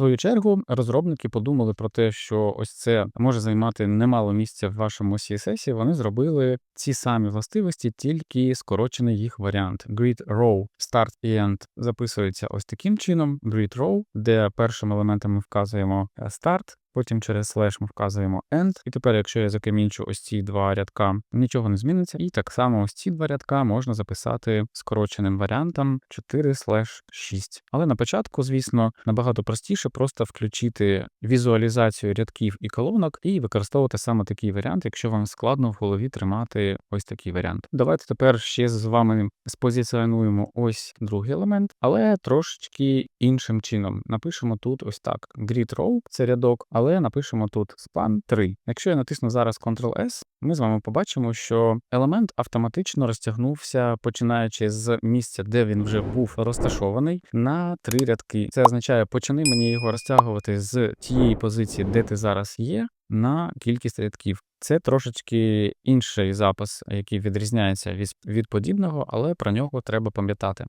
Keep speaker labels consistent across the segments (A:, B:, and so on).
A: свою чергу, розробники подумали про те, що ось це може займати немало місця в вашому CSS, Вони зробили ці самі властивості, тільки скорочений їх варіант. Grid row start і end записується ось таким чином. Grid row, де першим елементом ми вказуємо старт. start, Потім через слеш ми вказуємо end. І тепер, якщо я закамінчу ось ці два рядка, нічого не зміниться. І так само ось ці два рядка можна записати скороченим варіантом 4 слеш 6. Але на початку, звісно, набагато простіше просто включити візуалізацію рядків і колонок і використовувати саме такий варіант, якщо вам складно в голові тримати ось такий варіант. Давайте тепер ще з вами спозиціонуємо ось другий елемент, але трошечки іншим чином. Напишемо тут ось так: grid row – це рядок але напишемо тут span 3. Якщо я натисну зараз Ctrl-S, ми з вами побачимо, що елемент автоматично розтягнувся, починаючи з місця, де він вже був розташований, на три рядки. Це означає, почини мені його розтягувати з тієї позиції, де ти зараз є, на кількість рядків. Це трошечки інший запис, який відрізняється від, подібного, але про нього треба пам'ятати.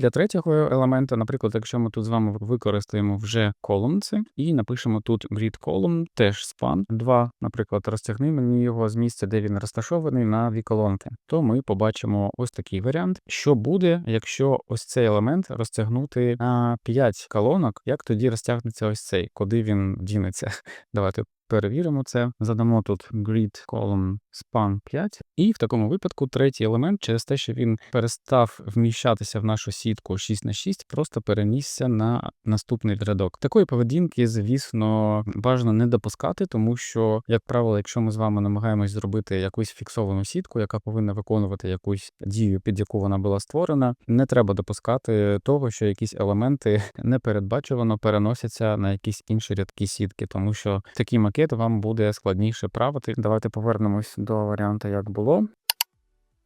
A: Для третього елемента, наприклад, якщо ми тут з вами використаємо вже колонці і напишемо тут grid column, теж span 2, наприклад, розтягни мені його з місця, де він розташований на дві колонки, то ми побачимо ось такий варіант. Що буде, якщо ось цей елемент розтягнути на 5 колонок, як тоді розтягнеться ось цей, куди він дінеться? Давайте перевіримо це. Задамо тут grid column span 5. І в такому випадку третій елемент, через те, що він перестав вміщатися в нашу сітку 6 на 6, просто перенісся на наступний рядок. Такої поведінки, звісно, бажано не допускати, тому що, як правило, якщо ми з вами намагаємось зробити якусь фіксовану сітку, яка повинна виконувати якусь дію, під яку вона була створена, не треба допускати того, що якісь елементи непередбачувано переносяться на якісь інші рядки сітки, тому що такі макети пакет вам буде складніше правити. Давайте повернемось до варіанту, як було.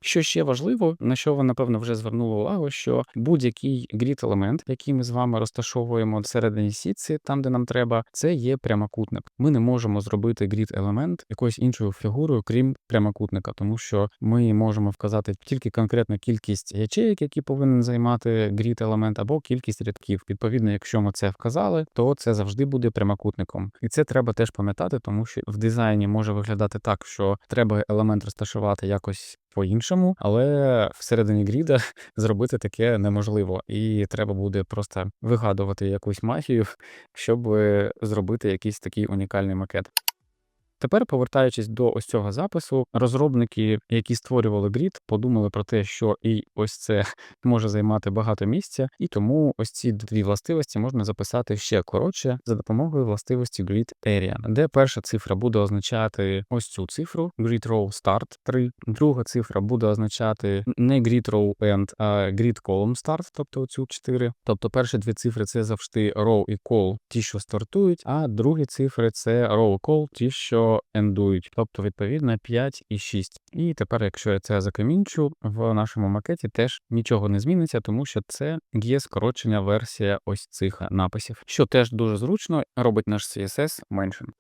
A: Що ще важливо, на що ви напевно вже звернули увагу, що будь-який грід елемент, який ми з вами розташовуємо всередині сітці, там де нам треба, це є прямокутник. Ми не можемо зробити грід елемент якоюсь іншою фігурою, крім прямокутника, тому що ми можемо вказати тільки конкретну кількість ячеїк, які повинен займати грід елемент, або кількість рядків. Відповідно, якщо ми це вказали, то це завжди буде прямокутником, і це треба теж пам'ятати, тому що в дизайні може виглядати так, що треба елемент розташувати якось по-іншому, але всередині гріда зробити таке неможливо, і треба буде просто вигадувати якусь магію, щоб зробити якийсь такий унікальний макет. Тепер, повертаючись до ось цього запису, розробники, які створювали грід, подумали про те, що і ось це може займати багато місця, і тому ось ці дві властивості можна записати ще коротше за допомогою властивості Grid Area, де перша цифра буде означати ось цю цифру Grid Row Start 3, друга цифра буде означати не Grid Row End, а Grid Column Start, тобто оцю 4. Тобто перші дві цифри це завжди row і call, ті, що стартують, а другі цифри це row call, ті, що ендують, тобто відповідно 5 і 6. І тепер, якщо я це закамінчу, в нашому макеті теж нічого не зміниться, тому що це є скорочення версія ось цих написів, що теж дуже зручно робить наш CSS меншим.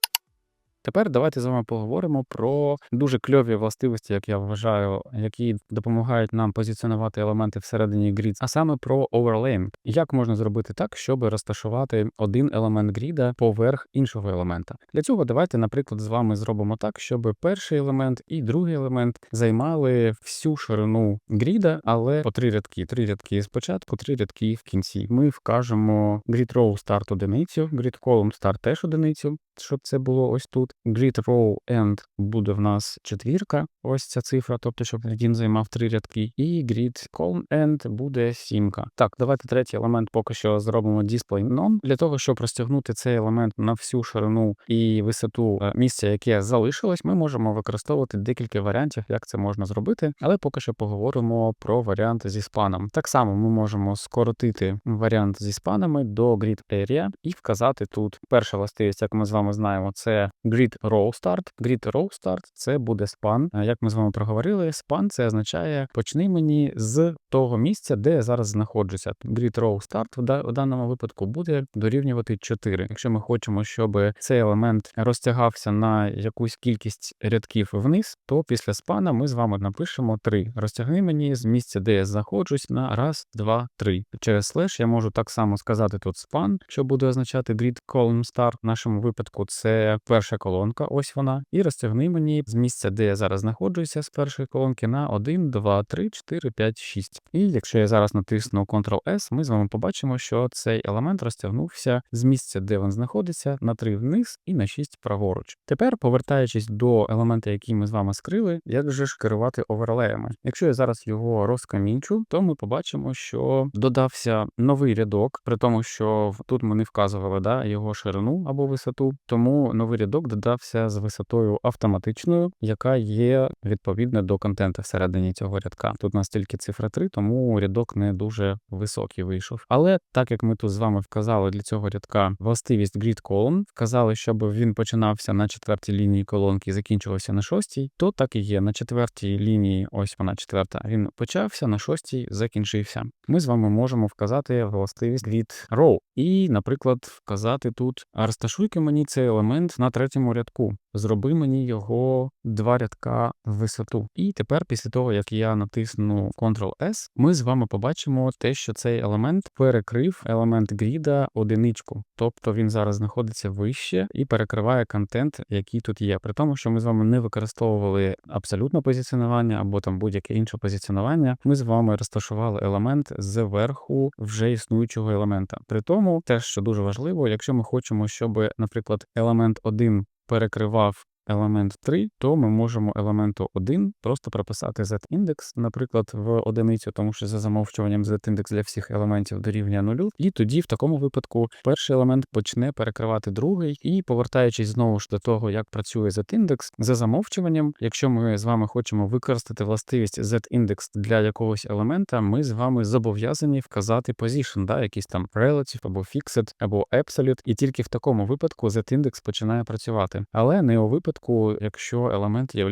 A: Тепер давайте з вами поговоримо про дуже кльові властивості, як я вважаю, які допомагають нам позиціонувати елементи всередині грід, а саме про overlaying. Як можна зробити так, щоб розташувати один елемент гріда поверх іншого елемента? Для цього давайте, наприклад, з вами зробимо так, щоб перший елемент і другий елемент займали всю ширину гріда, але по три рядки. Три рядки спочатку, три рядки в кінці. Ми вкажемо grid row start одиницю, grid column start теж одиницю щоб це було ось тут. Grid row end буде в нас четвірка, ось ця цифра, тобто, щоб він займав три рядки. І grid column end буде сімка. Так, давайте третій елемент поки що зробимо display none. Для того, щоб розтягнути цей елемент на всю ширину і висоту е, місця, яке залишилось, ми можемо використовувати декілька варіантів, як це можна зробити. Але поки що поговоримо про варіант зі спаном. Так само ми можемо скоротити варіант зі спанами до grid area і вказати тут перша властивість, як ми з вами знаємо, це grid grid row start. Grid row це буде span. Як ми з вами проговорили, span це означає почни мені з того місця, де я зараз знаходжуся. Grid row start в даному випадку буде дорівнювати 4. Якщо ми хочемо, щоб цей елемент розтягався на якусь кількість рядків вниз, то після спана ми з вами напишемо 3. Розтягни мені з місця, де я знаходжусь, на раз, два, три. Через слеш я можу так само сказати тут span, що буде означати grid column start. В нашому випадку це перша колонка, ось вона. І розтягни мені з місця, де я зараз знаходжуся, з першої колонки на 1, 2, 3, 4, 5, 6. І якщо я зараз натисну Ctrl-S, ми з вами побачимо, що цей елемент розтягнувся з місця, де він знаходиться, на 3 вниз і на 6 праворуч. Тепер, повертаючись до елемента, який ми з вами скрили, як же ж керувати оверлеями. Якщо я зараз його розкамінчу, то ми побачимо, що додався новий рядок, при тому, що тут ми не вказували да, його ширину або висоту, тому новий рядок додався з висотою автоматичною, яка є відповідна до контенту всередині цього рядка. Тут у нас тільки цифра 3, тому рядок не дуже високий вийшов. Але так як ми тут з вами вказали для цього рядка властивість grid column, вказали, щоб він починався на четвертій лінії колонки і закінчувався на шостій, то так і є. На четвертій лінії, ось вона четверта, він почався, на шостій закінчився. Ми з вами можемо вказати властивість grid row і, наприклад, вказати тут а розташуй-ка мені цей елемент на третьому рядку. Зроби мені його два рядка в висоту. І тепер, після того, як я натисну Ctrl-S, ми з вами побачимо те, що цей елемент перекрив елемент гріда одиничку. Тобто він зараз знаходиться вище і перекриває контент, який тут є. При тому, що ми з вами не використовували абсолютне позиціонування або там будь-яке інше позиціонування, ми з вами розташували елемент зверху вже існуючого елемента. При тому, теж що дуже важливо, якщо ми хочемо, щоб, наприклад, елемент 1 перекривав елемент 3, то ми можемо елементу 1 просто прописати z-індекс, наприклад, в одиницю, тому що за замовчуванням z-індекс для всіх елементів дорівнює нулю. І тоді, в такому випадку, перший елемент почне перекривати другий. І повертаючись знову ж до того, як працює z-індекс, за замовчуванням, якщо ми з вами хочемо використати властивість z-індекс для якогось елемента, ми з вами зобов'язані вказати position, да, якийсь там relative або fixed, або absolute, і тільки в такому випадку z-індекс починає працювати. Але не у випадку, якщо елемент є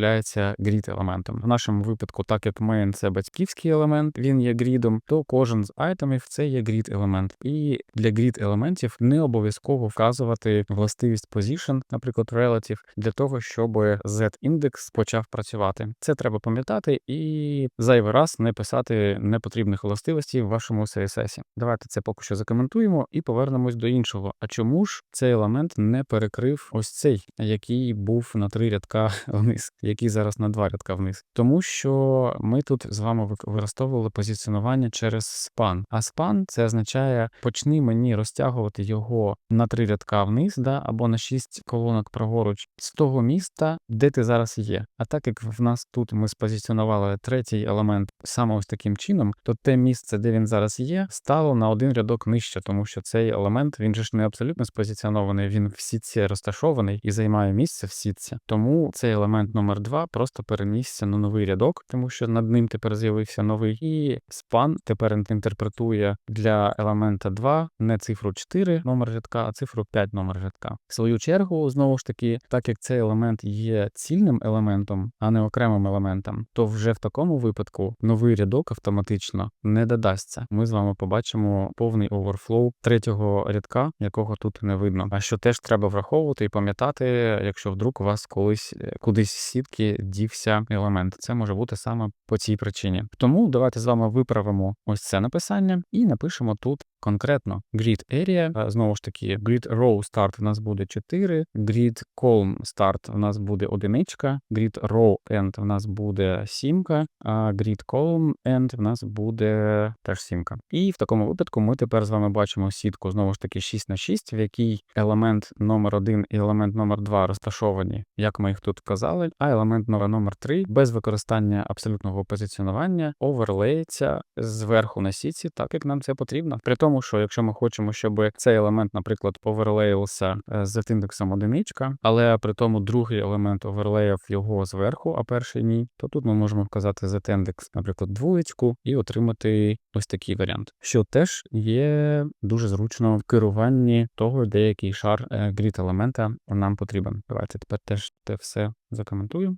A: grid елементом. В нашому випадку, так як main це батьківський елемент, він є грідом, то кожен з айтемів це є grid елемент. І для grid елементів не обов'язково вказувати властивість position, наприклад, relative, для того, щоб z-індекс почав працювати. Це треба пам'ятати і зайвий раз не писати непотрібних властивостей в вашому CSS. Давайте це поки що закоментуємо і повернемось до іншого. А чому ж цей елемент не перекрив ось цей, який був на три рядка вниз, який зараз на два рядка вниз? Тому що ми тут з вами вик- використовували позиціонування через span. А span це означає почни мені розтягувати його на три рядка вниз, да, або на шість колонок праворуч з того міста, де ти зараз є. А так як в нас тут ми спозиціонували третій елемент саме ось таким чином, то те місце, де він зараз є, стало на один рядок нижче, тому що цей елемент він же ж не абсолютно спозиціонований, він в сітці розташований і займає місце в сітці. Тому цей елемент номер 2 просто перенісся на новий рядок, тому що над ним тепер з'явився новий. І спан тепер інтерпретує для елемента 2 не цифру 4 номер рядка, а цифру 5 номер рядка. В свою чергу, знову ж таки, так як цей елемент є цільним елементом, а не окремим елементом, то вже в такому випадку новий рядок автоматично не додасться. Ми з вами побачимо повний оверфлоу третього рядка, якого тут не видно. А що теж треба враховувати і пам'ятати, якщо вдруг у вас колись е, кудись з сітки дівся елемент. Це може бути саме по цій причині. Тому давайте з вами виправимо ось це написання і напишемо тут конкретно grid area. Е, Знову ж таки, grid row start в нас буде 4, grid column start в нас буде одиничка, grid row end в нас буде сімка, а grid column end в нас буде теж сімка. І в такому випадку ми тепер з вами бачимо сітку знову ж таки 6 на 6, в якій елемент номер 1 і елемент номер 2 розташовані, як ми їх тут вказали, а елемент номер 3 без використання абсолютного позиціонування оверлеється зверху на сітці, так як нам це потрібно. При тому, тому, що якщо ми хочемо, щоб цей елемент, наприклад, оверлеївся е, з індексом одиничка, але при тому другий елемент оверлеїв його зверху, а перший ні, то тут ми можемо вказати z-індекс, наприклад, двоєчку, і отримати ось такий варіант, що теж є дуже зручно в керуванні того, де який шар грід елемента нам потрібен. Давайте тепер теж те все закоментую.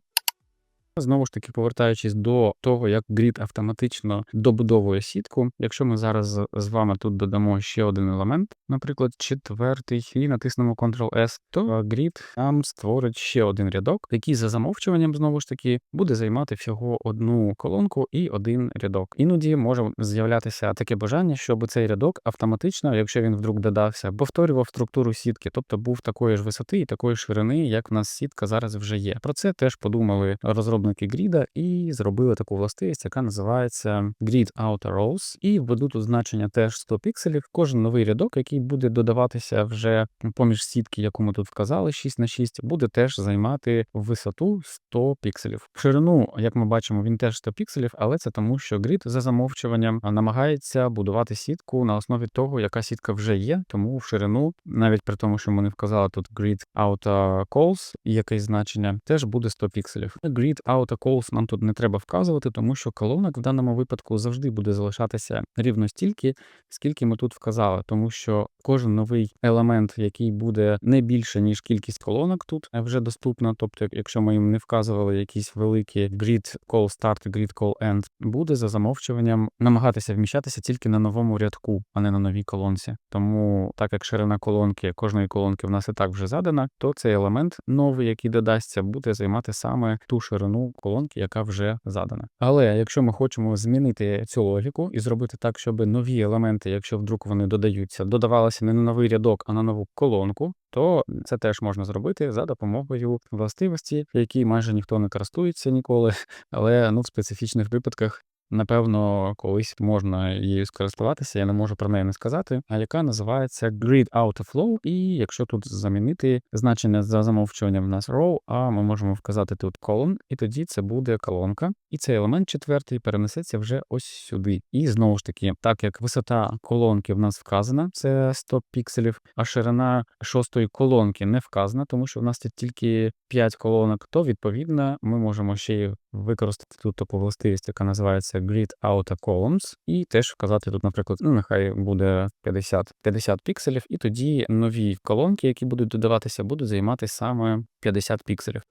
A: Знову ж таки, повертаючись до того, як грід автоматично добудовує сітку. Якщо ми зараз з- вами тут додамо ще один елемент, наприклад, четвертий, і натиснемо Ctrl-S, то грід нам створить ще один рядок, який за замовчуванням знову ж таки буде займати всього одну колонку і один рядок. Іноді може з'являтися таке бажання, щоб цей рядок автоматично, якщо він вдруг додався, повторював структуру сітки, тобто був такої ж висоти і такої ширини, як в нас сітка зараз вже є. Про це теж подумали розробники гріда і зробили таку властивість, яка називається Grid Outer Rows, і введу тут значення теж 100 пікселів. Кожен новий рядок, який буде додаватися вже поміж сітки, яку ми тут вказали, 6 на 6, буде теж займати висоту 100 пікселів. В ширину, як ми бачимо, він теж 100 пікселів, але це тому, що грід за замовчуванням намагається будувати сітку на основі того, яка сітка вже є. Тому в ширину, навіть при тому, що ми не вказали тут Grid Outer Calls, якесь значення, теж буде 100 пікселів. Grid Outer Calls нам тут не треба вказувати, тому що колонок в даному випадку завжди буде залишатися рівно стільки, скільки ми тут вказали, тому що кожен новий елемент, який буде не більше ніж кількість колонок, тут вже доступна. Тобто, якщо ми їм не вказували якісь великі grid call start, grid call end, буде за замовчуванням намагатися вміщатися тільки на новому рядку, а не на новій колонці. Тому, так як ширина колонки кожної колонки в нас і так вже задана, то цей елемент новий, який додасться, буде займати саме ту ширину колонки, яка вже задана. Але якщо ми хочемо змінити цю логіку і зробити так, щоб нові елементи, якщо вдруг вони додаються, додавалися не на новий рядок, а на нову колонку, то це теж можна зробити за допомогою властивості, які майже ніхто не користується ніколи, але ну в специфічних випадках. Напевно, колись можна її скористуватися, я не можу про неї не сказати, а яка називається Grid Out of Flow, і якщо тут замінити значення за замовчуванням в нас row, а ми можемо вказати тут column, і тоді це буде колонка, і цей елемент четвертий перенесеться вже ось сюди. І знову ж таки, так як висота колонки в нас вказана, це 100 пікселів, а ширина шостої колонки не вказана, тому що в нас тут тільки 5 колонок, то відповідно ми можемо ще й використати тут таку властивість, яка називається Grid Outer Columns, і теж вказати тут, наприклад, ну нехай буде 50 50 пікселів, і тоді нові колонки, які будуть додаватися, будуть займати саме 50 пікселів.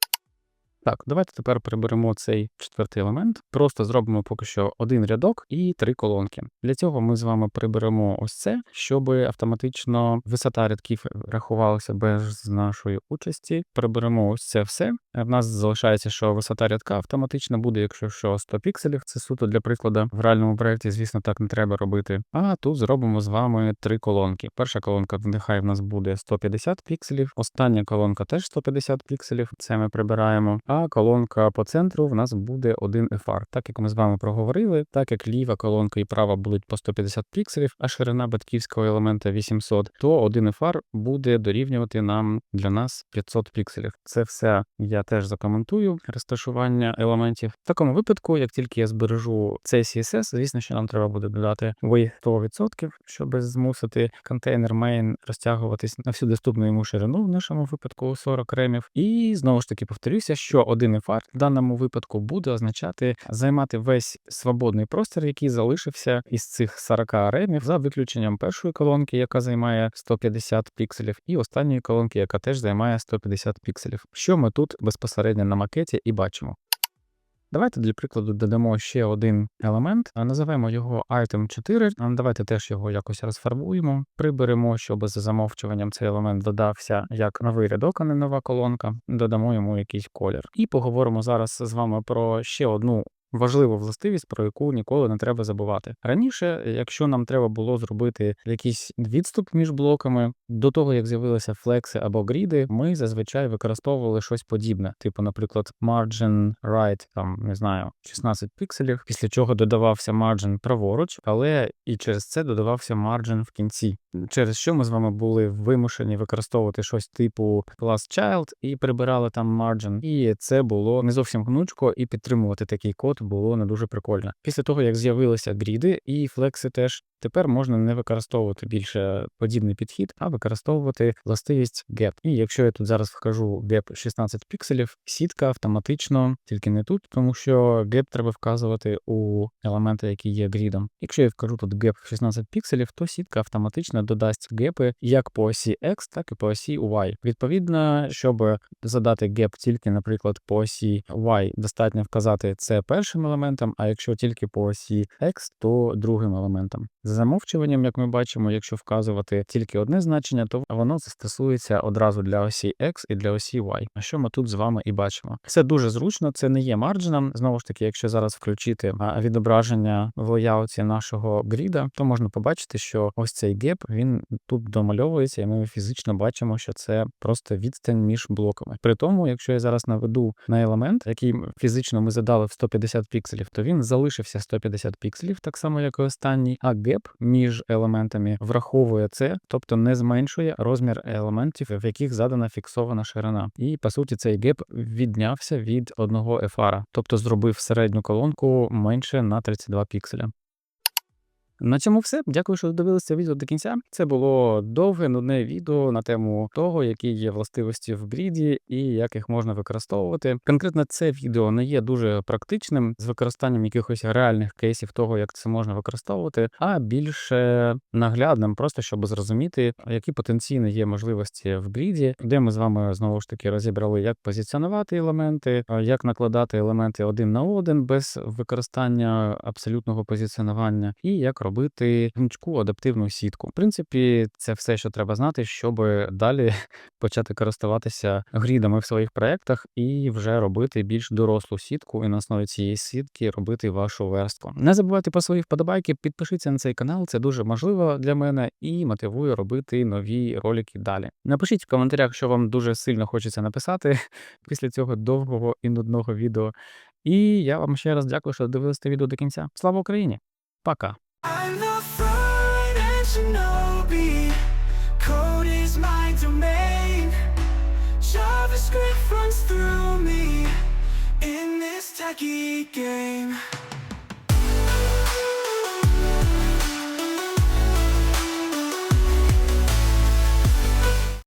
A: Так, давайте тепер приберемо цей четвертий елемент. Просто зробимо поки що один рядок і три колонки. Для цього ми з вами приберемо ось це, щоб автоматично висота рядків рахувалася без нашої участі. Приберемо ось це все. В нас залишається, що висота рядка автоматично буде, якщо що 100 пікселів. Це суто для прикладу. В реальному проєкті, звісно, так не треба робити. А тут зробимо з вами три колонки. Перша колонка нехай в нас буде 150 пікселів. Остання колонка теж 150 пікселів. Це ми прибираємо. А колонка по центру в нас буде один FR. Так як ми з вами проговорили, так як ліва колонка і права будуть по 150 пікселів, а ширина батьківського елемента 800, то один FR буде дорівнювати нам для нас 500 пікселів. Це все я теж закоментую розташування елементів. В такому випадку, як тільки я збережу цей CSS, звісно, що нам треба буде додати weight 100%, щоб змусити контейнер main розтягуватись на всю доступну йому ширину, в нашому випадку 40 ремів. І знову ж таки повторюся, що один FR в даному випадку буде означати займати весь свободний простір, який залишився із цих 40 ремів, за виключенням першої колонки, яка займає 150 пікселів, і останньої колонки, яка теж займає 150 пікселів. Що ми тут безпосередньо на макеті і бачимо. Давайте для прикладу додамо ще один елемент, називаємо його item 4. Давайте теж його якось розфарбуємо, приберемо, щоб за замовчуванням цей елемент додався як новий рядок, а не нова колонка. Додамо йому якийсь колір. І поговоримо зараз з вами про ще одну. Важлива властивість, про яку ніколи не треба забувати. Раніше, якщо нам треба було зробити якийсь відступ між блоками, до того як з'явилися флекси або гріди, ми зазвичай використовували щось подібне, типу, наприклад, margin right, там не знаю, 16 пікселів, після чого додавався margin праворуч, але і через це додавався margin в кінці. Через що ми з вами були вимушені використовувати щось типу class child і прибирали там margin. І це було не зовсім гнучко, і підтримувати такий код було не дуже прикольно. Після того, як з'явилися гріди і флекси теж Тепер можна не використовувати більше подібний підхід, а використовувати властивість gap. І якщо я тут зараз вкажу gap 16 пікселів, сітка автоматично, тільки не тут, тому що gap треба вказувати у елементи, які є грідом. Якщо я вкажу тут gap 16 пікселів, то сітка автоматично додасть гепи як по осі X, так і по осі Y. Відповідно, щоб задати gap тільки, наприклад, по осі Y, достатньо вказати це першим елементом, а якщо тільки по осі X, то другим елементом. За замовчуванням, як ми бачимо, якщо вказувати тільки одне значення, то воно застосується одразу для осі X і для осі Y. Що ми тут з вами і бачимо? Це дуже зручно, це не є марджином. Знову ж таки, якщо зараз включити відображення в лояуті нашого гріда, то можна побачити, що ось цей геп він тут домальовується, і ми фізично бачимо, що це просто відстань між блоками. При тому, якщо я зараз наведу на елемент, який фізично ми задали в 150 пікселів, то він залишився 150 пікселів, так само як і останній. А геп між елементами враховує це, тобто не зменшує розмір елементів, в яких задана фіксована ширина. І по суті, цей геп віднявся від одного ефара, тобто зробив середню колонку менше на 32 пікселя. На цьому все. Дякую, що додивилися відео до кінця. Це було довге, нудне відео на тему того, які є властивості в гріді і як їх можна використовувати. Конкретно це відео не є дуже практичним з використанням якихось реальних кейсів того, як це можна використовувати, а більше наглядним, просто щоб зрозуміти, які потенційні є можливості в гріді, де ми з вами знову ж таки розібрали, як позиціонувати елементи, як накладати елементи один на один без використання абсолютного позиціонування, і як робити гнучку адаптивну сітку. В принципі, це все, що треба знати, щоб далі почати користуватися грідами в своїх проєктах і вже робити більш дорослу сітку, і на основі цієї сітки робити вашу верстку. Не забувайте про свої вподобайки, підпишіться на цей канал, це дуже важливо для мене і мотивує робити нові ролики далі. Напишіть в коментарях, що вам дуже сильно хочеться написати після цього довгого і нудного відео. І я вам ще раз дякую, що дивилися відео до кінця. Слава Україні! Пока!
B: I'm the front and Shinobi. Code is my domain. JavaScript runs through me in this techie game.